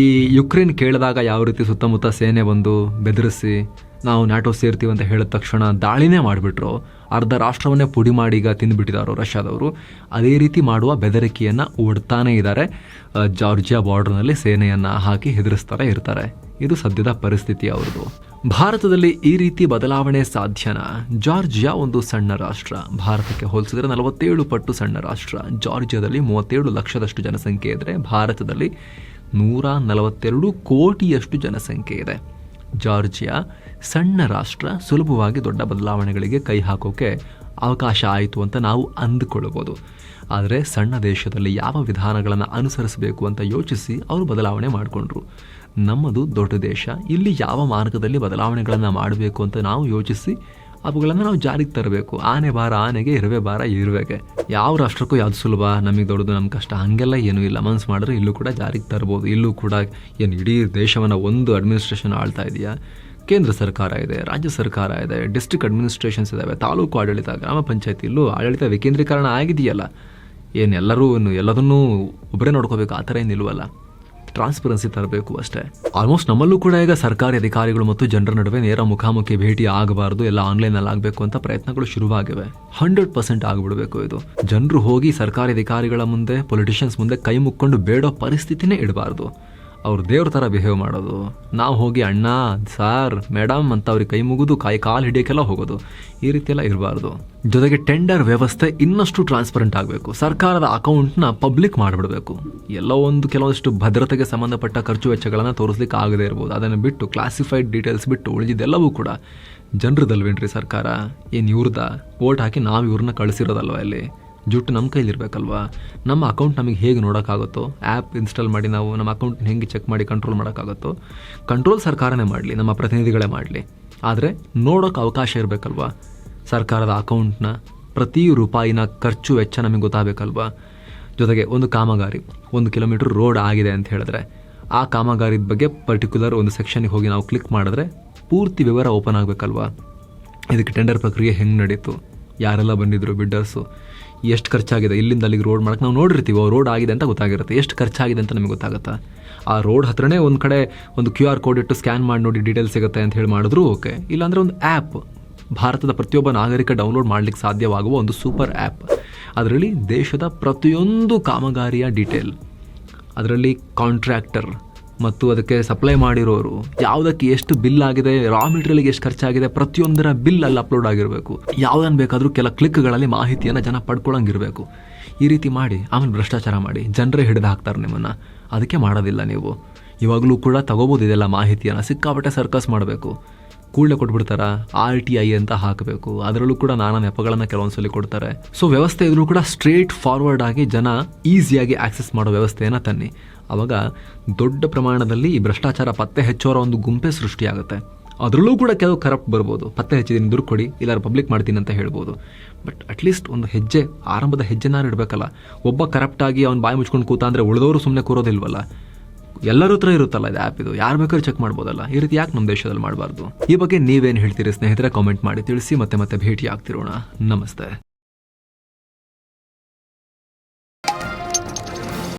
ಈ ಯುಕ್ರೇನ್ ಕೇಳಿದಾಗ ಯಾವ ರೀತಿ ಸುತ್ತಮುತ್ತ ಸೇನೆ ಬಂದು ಬೆದರಿಸಿ, ನಾವು ನ್ಯಾಟೋ ಸೇರ್ತೀವಿ ಅಂತ ಹೇಳಿದ ತಕ್ಷಣ ದಾಳಿನೇ ಮಾಡಿಬಿಟ್ರು. ಅರ್ಧ ರಾಷ್ಟ್ರವನ್ನೇ ಪುಡಿ ಮಾಡಿ ಈಗ ತಿಂದುಬಿಟ್ಟಿದ್ದಾರೆ ರಷ್ಯಾದವರು. ಅದೇ ರೀತಿ ಮಾಡುವ ಬೆದರಿಕೆಯನ್ನು ಒಡ್ತಾನೇ ಇದ್ದಾರೆ. ಜಾರ್ಜಿಯಾ ಬಾರ್ಡರ್ನಲ್ಲಿ ಸೇನೆಯನ್ನು ಹಾಕಿ ಹೆದರಿಸ್ತಾರೆ ಇರ್ತಾರೆ. ಇದು ಸದ್ಯದ ಪರಿಸ್ಥಿತಿ ಅವ್ರದ್ದು. ಭಾರತದಲ್ಲಿ ಈ ರೀತಿ ಬದಲಾವಣೆ ಸಾಧ್ಯನಾ? ಜಾರ್ಜಿಯಾ ಒಂದು ಸಣ್ಣ ರಾಷ್ಟ್ರ. ಭಾರತಕ್ಕೆ ಹೋಲಿಸಿದ್ರೆ ನಲವತ್ತೇಳು ಪಟ್ಟು ಸಣ್ಣ ರಾಷ್ಟ್ರ. ಜಾರ್ಜಿಯಾದಲ್ಲಿ ಮೂವತ್ತೇಳು ಲಕ್ಷದಷ್ಟು ಜನಸಂಖ್ಯೆ ಇದ್ದರೆ ಭಾರತದಲ್ಲಿ ನೂರ ನಲವತ್ತೆರಡು ಕೋಟಿಯಷ್ಟು ಜನಸಂಖ್ಯೆ ಇದೆ. ಜಾರ್ಜಿಯಾ ಸಣ್ಣ ರಾಷ್ಟ್ರ, ಸುಲಭವಾಗಿ ದೊಡ್ಡ ಬದಲಾವಣೆಗಳಿಗೆ ಕೈ ಹಾಕೋಕೆ ಅವಕಾಶ ಆಯಿತು ಅಂತ ನಾವು ಅಂದುಕೊಳ್ಬೋದು. ಆದರೆ ಸಣ್ಣ ದೇಶದಲ್ಲಿ ಯಾವ ವಿಧಾನಗಳನ್ನು ಅನುಸರಿಸಬೇಕು ಅಂತ ಯೋಚಿಸಿ ಅವರು ಬದಲಾವಣೆ ಮಾಡಿಕೊಂಡ್ರು. ನಮ್ಮದು ದೊಡ್ಡ ದೇಶ, ಇಲ್ಲಿ ಯಾವ ಮಾರ್ಗದಲ್ಲಿ ಬದಲಾವಣೆಗಳನ್ನು ಮಾಡಬೇಕು ಅಂತ ನಾವು ಯೋಚಿಸಿ ಅವುಗಳನ್ನು ನಾವು ಜಾರಿಗೆ ತರಬೇಕು. ಆನೆ ಭಾರ, ಆನೆಗೆ ಇರುವೆ ಭಾರ, ಇರುವೆಗೆ. ಯಾವ ರಾಷ್ಟ್ರಕ್ಕೂ ಯಾವ್ದು ಸುಲಭ? ನಮಗೆ ದೊಡ್ಡದು ನಮ್ಮ ಕಷ್ಟ. ಹಾಗೆಲ್ಲ ಏನೂ ಇಲ್ಲ. ಮನಸ್ಸು ಮಾಡಿದ್ರೆ ಇಲ್ಲೂ ಕೂಡ ಜಾರಿಗೆ ತರ್ಬೋದು. ಇಲ್ಲೂ ಕೂಡ ಏನು ಇಡೀ ದೇಶವನ್ನು ಒಂದು ಅಡ್ಮಿನಿಸ್ಟ್ರೇಷನ್ ಆಳ್ತಾ ಇದೆಯಾ? ಕೇಂದ್ರ ಸರ್ಕಾರ ಇದೆ, ರಾಜ್ಯ ಸರ್ಕಾರ ಇದೆ ಡಿಸ್ಟ್ರಿಕ್ಟ್ ಅಡ್ಮಿನಿಸ್ಟ್ರೇಷನ್ಸ್ ಇದ್ದಾವೆ ತಾಲೂಕು ಆಡಳಿತ, ಗ್ರಾಮ ಪಂಚಾಯತಿ, ಇಲ್ಲೂ ಆಡಳಿತ ವಿಕೇಂದ್ರೀಕರಣ ಆಗಿದೆಯಲ್ಲ? ಏನು ಎಲ್ಲರೂ ಎಲ್ಲದನ್ನೂ ಒಬ್ಬರೇ ನೋಡ್ಕೋಬೇಕು, ಆ ಥರ ಏನಿಲ್ವಲ್ಲ? ಟ್ರಾನ್ಸ್ಪರೆನ್ಸಿ ತರಬೇಕು ಅಷ್ಟೇ. ಆಲ್ಮೋಸ್ಟ್ ನಮ್ಮಲ್ಲೂ ಕೂಡ ಈಗ ಸರ್ಕಾರಿ ಅಧಿಕಾರಿಗಳು ಮತ್ತು ಜನರ ನಡುವೆ ನೇರ ಮುಖಾಮುಖಿ ಭೇಟಿ ಆಗಬಾರದು, ಎಲ್ಲ ಆನ್ಲೈನ್ ಅಲ್ಲಿ ಆಗಬೇಕು ಅಂತ ಪ್ರಯತ್ನಗಳು ಶುರುವಾಗಿವೆ. ಹಂಡ್ರೆಡ್ ಪರ್ಸೆಂಟ್ ಆಗಿಬಿಡಬೇಕು ಇದು. ಜನರು ಹೋಗಿ ಸರ್ಕಾರಿ ಅಧಿಕಾರಿಗಳ ಮುಂದೆ ಪೊಲಿಟಿಷಿಯನ್ಸ್ ಮುಂದೆ ಕೈ ಮುಕ್ಕೊಂಡು ಬೇಡೋ ಪರಿಸ್ಥಿತಿನೇ ಇಡಬಾರ್ದು. ಅವ್ರು ದೇವ್ರ ಥರ ಬಿಹೇವ್ ಮಾಡೋದು. ನಾವು ಹೋಗಿ ಅಣ್ಣ, ಸಾರ್ ಮೇಡಮ್ ಅಂತ ಅವ್ರಿಗೆ ಕೈ ಮುಗಿದು ಕಾಯಿ ಕಾಲು ಹಿಡಿಯೋಕ್ಕೆಲ್ಲ ಹೋಗೋದು. ಈ ರೀತಿ ಎಲ್ಲ ಇರಬಾರ್ದು. ಜೊತೆಗೆ ಟೆಂಡರ್ ವ್ಯವಸ್ಥೆ ಇನ್ನಷ್ಟು ಟ್ರಾನ್ಸ್ಪರೆಂಟ್ ಆಗಬೇಕು. ಸರ್ಕಾರದ ಅಕೌಂಟ್ನ ಪಬ್ಲಿಕ್ ಮಾಡಿಬಿಡಬೇಕು. ಎಲ್ಲೋ ಒಂದು ಕೆಲವೊಂದಷ್ಟು ಭದ್ರತೆಗೆ ಸಂಬಂಧಪಟ್ಟ ಖರ್ಚು ವೆಚ್ಚಗಳನ್ನು ತೋರಿಸ್ಲಿಕ್ಕೆ ಆಗದೇ ಇರ್ಬೋದು. ಅದನ್ನು ಬಿಟ್ಟು ಕ್ಲಾಸಿಫೈಡ್ ಡೀಟೇಲ್ಸ್ ಬಿಟ್ಟು ಉಳಿದಿದ್ದೆಲ್ಲವೂ ಕೂಡ ಜನರದಲ್ವೇನ್ರಿ ಸರ್ಕಾರ? ಏನು ಇವ್ರದ? ವೋಟ್ ಹಾಕಿ ನಾವು ಇವ್ರನ್ನ ಕಳಿಸಿರೋದಲ್ವ ಇಲ್ಲಿ? ಜುಟ್ಟು ನಮ್ಮ ಕೈಲಿರ್ಬೇಕಲ್ವಾ? ನಮ್ಮ ಅಕೌಂಟ್ ನಮಗೆ ಹೇಗೆ ನೋಡೋಕ್ಕಾಗುತ್ತೋ ಆ್ಯಪ್ ಇನ್ಸ್ಟಾಲ್ ಮಾಡಿ ನಾವು ನಮ್ಮ ಅಕೌಂಟ್ ಹೆಂಗೆ ಚೆಕ್ ಮಾಡಿ ಕಂಟ್ರೋಲ್ ಮಾಡೋಕ್ಕಾಗುತ್ತೋ ಕಂಟ್ರೋಲ್ ಸರ್ಕಾರನೇ ಮಾಡಲಿ, ನಮ್ಮ ಪ್ರತಿನಿಧಿಗಳೇ ಮಾಡಲಿ. ಆದರೆ ನೋಡೋಕೆ ಅವಕಾಶ ಇರಬೇಕಲ್ವಾ? ಸರ್ಕಾರದ ಅಕೌಂಟ್ನ ಪ್ರತಿ ರೂಪಾಯಿನ ಖರ್ಚು ವೆಚ್ಚ ನಮಗೆ ಗೊತ್ತಾಗಬೇಕಲ್ವಾ? ಜೊತೆಗೆ ಒಂದು ಕಾಮಗಾರಿ, ಒಂದು ಕಿಲೋಮೀಟ್ರ್ ರೋಡ್ ಆಗಿದೆ ಅಂತ ಹೇಳಿದ್ರೆ, ಆ ಕಾಮಗಾರಿದ ಬಗ್ಗೆ ಪರ್ಟಿಕ್ಯುಲರ್ ಒಂದು ಸೆಕ್ಷನ್ಗೆ ಹೋಗಿ ನಾವು ಕ್ಲಿಕ್ ಮಾಡಿದ್ರೆ ಪೂರ್ತಿ ವಿವರ ಓಪನ್ ಆಗಬೇಕಲ್ವಾ? ಇದಕ್ಕೆ ಟೆಂಡರ್ ಪ್ರಕ್ರಿಯೆ ಹೆಂಗೆ ನಡೀತು? ಯಾರೆಲ್ಲ ಬಂದಿದ್ದರು ಬಿಡ್ಡರ್ಸು ಎಷ್ಟು ಖರ್ಚಾಗಿದೆ ಇಲ್ಲಿಂದ ಅಲ್ಲಿಗೆ ರೋಡ್ ಮಾಡಕ್ಕೆ ನಾವು ನೋಡಿರ್ತೀವಿ ರೋಡ್ ಆಗಿದೆ ಅಂತ ಗೊತ್ತಾಗಿರುತ್ತೆ. ಎಷ್ಟು ಖರ್ಚಾಗಿದೆ ಅಂತ ನಮಗೆ ಗೊತ್ತಾಗುತ್ತೆ? ಆ ರೋಡ್ ಹತ್ರನೇ ಒಂದು ಕಡೆ ಒಂದು ಕ್ಯೂ ಆರ್ ಕೋಡ್ ಇಟ್ಟು ಸ್ಕ್ಯಾನ್ ಮಾಡಿ ನೋಡಿ ಡೀಟೇಲ್ಸ್ ಸಿಗುತ್ತೆ ಅಂತ ಹೇಳಿ ಮಾಡಿದ್ರು ಓಕೆ ಇಲ್ಲಾಂದರೆ ಒಂದು ಆ್ಯಪ್ ಭಾರತದ ಪ್ರತಿಯೊಬ್ಬ ನಾಗರಿಕ ಡೌನ್ಲೋಡ್ ಮಾಡಲಿಕ್ಕೆ ಸಾಧ್ಯವಾಗುವ ಒಂದು ಸೂಪರ್ ಆ್ಯಪ್ ಅದರಲ್ಲಿ ದೇಶದ ಪ್ರತಿಯೊಂದು ಕಾಮಗಾರಿಯ ಡೀಟೇಲ್ ಅದರಲ್ಲಿ ಕಾಂಟ್ರಾಕ್ಟರ್ ಮತ್ತು ಅದಕ್ಕೆ ಸಪ್ಲೈ ಮಾಡಿರೋರು, ಯಾವುದಕ್ಕೆ ಎಷ್ಟು ಬಿಲ್ ಆಗಿದೆ ರಾ ಮೆಟೀರಿಯಲ್ಗೆ ಎಷ್ಟು ಖರ್ಚಾಗಿದೆ ಪ್ರತಿಯೊಂದರ ಬಿಲ್ ಅಲ್ಲಿ ಅಪ್ಲೋಡ್ ಆಗಿರಬೇಕು. ಯಾವುದನ್ನು ಬೇಕಾದರೂ ಕೆಲ ಕ್ಲಿಕ್ಗಳಲ್ಲಿ ಮಾಹಿತಿಯನ್ನು ಜನ ಪಡ್ಕೊಳಂಗಿರಬೇಕು. ಈ ರೀತಿ ಮಾಡಿ, ಆಮೇಲೆ ಭ್ರಷ್ಟಾಚಾರ ಮಾಡಿ, ಜನರೇ ಹಿಡಿದು ಹಾಕ್ತಾರೆ ನಿಮ್ಮನ್ನು. ಅದಕ್ಕೆ ಮಾಡೋದಿಲ್ಲ ನೀವು. ಇವಾಗಲೂ ಕೂಡ ತಗೋಬೋದು ಇದೆಲ್ಲ ಮಾಹಿತಿಯನ್ನು, ಸಿಕ್ಕಾಪಟ್ಟೆ ಸರ್ಕಸ್ ಮಾಡಬೇಕು. ಕೂಡಲೇ ಕೊಟ್ಬಿಡ್ತಾರ ಆರ್ ಟಿ ಐ ಅಂತ ಹಾಕಬೇಕು. ಅದರಲ್ಲೂ ಕೂಡ ನಾನಾ ನೆಪಗಳನ್ನು ಕೆಲವೊಂದ್ಸಲಿ ಕೊಡ್ತಾರೆ. ಸೊ ವ್ಯವಸ್ಥೆ ಇದ್ರೂ ಕೂಡ ಸ್ಟ್ರೇಟ್ ಫಾರ್ವರ್ಡ್ ಆಗಿ ಜನ ಈಸಿಯಾಗಿ ಆಕ್ಸೆಸ್ ಮಾಡೋ ವ್ಯವಸ್ಥೆಯನ್ನು ತನ್ನಿ. ಅವಾಗ ದೊಡ್ಡ ಪ್ರಮಾಣದಲ್ಲಿ ಈ ಭ್ರಷ್ಟಾಚಾರ ಪತ್ತೆ ಹಚ್ಚೋರ ಒಂದು ಗುಂಪೆ ಸೃಷ್ಟಿಯಾಗುತ್ತೆ. ಅದರಲ್ಲೂ ಕೂಡ ಕೆಲವು ಕರಪ್ಟ್ ಬರ್ಬೋದು. ಪತ್ತೆ ಹಚ್ಚಿದ್ದೀನಿ ದುಡ್ಡು ಕೊಡಿ ಇಲ್ಲಾರು ಪಬ್ಲಿಕ್ ಮಾಡ್ತೀನಿ ಅಂತ ಹೇಳ್ಬೋದು. ಬಟ್ ಅಟ್ಲೀಸ್ಟ್ ಒಂದು ಹೆಜ್ಜೆ, ಆರಂಭದ ಹೆಜ್ಜೆನಾರು ಇಡಬೇಕಲ್ಲ. ಒಬ್ಬ ಕರಪ್ಟ್ ಆಗಿ ಅವ್ನು ಬಾಯಿ ಮುಚ್ಕೊಂಡು ಕೂತ ಅಂದರೆ ಉಳಿದವರು ಸುಮ್ಮನೆ ಕೂರೋದಿಲ್ವಲ್ಲ? ಎಲ್ಲರ ಹತ್ರ ಇರುತ್ತಲ್ಲ ಇದು ಆ್ಯಪ್ ಇದು? ಯಾರು ಬೇಕಾದ್ರೂ ಚೆಕ್ ಮಾಡ್ಬೋದಲ್ಲ? ಈ ರೀತಿ ಯಾಕೆ ನಮ್ಮ ದೇಶದಲ್ಲಿ ಮಾಡಬಾರ್ದು? ಈ ಬಗ್ಗೆ ನೀವೇನು ಹೇಳ್ತೀರಿ ಸ್ನೇಹಿತರೆ ಕಾಮೆಂಟ್ ಮಾಡಿ ತಿಳಿಸಿ ಮತ್ತೆ ಮತ್ತೆ ಭೇಟಿ ಆಗ್ತಿರೋಣ ನಮಸ್ತೆ.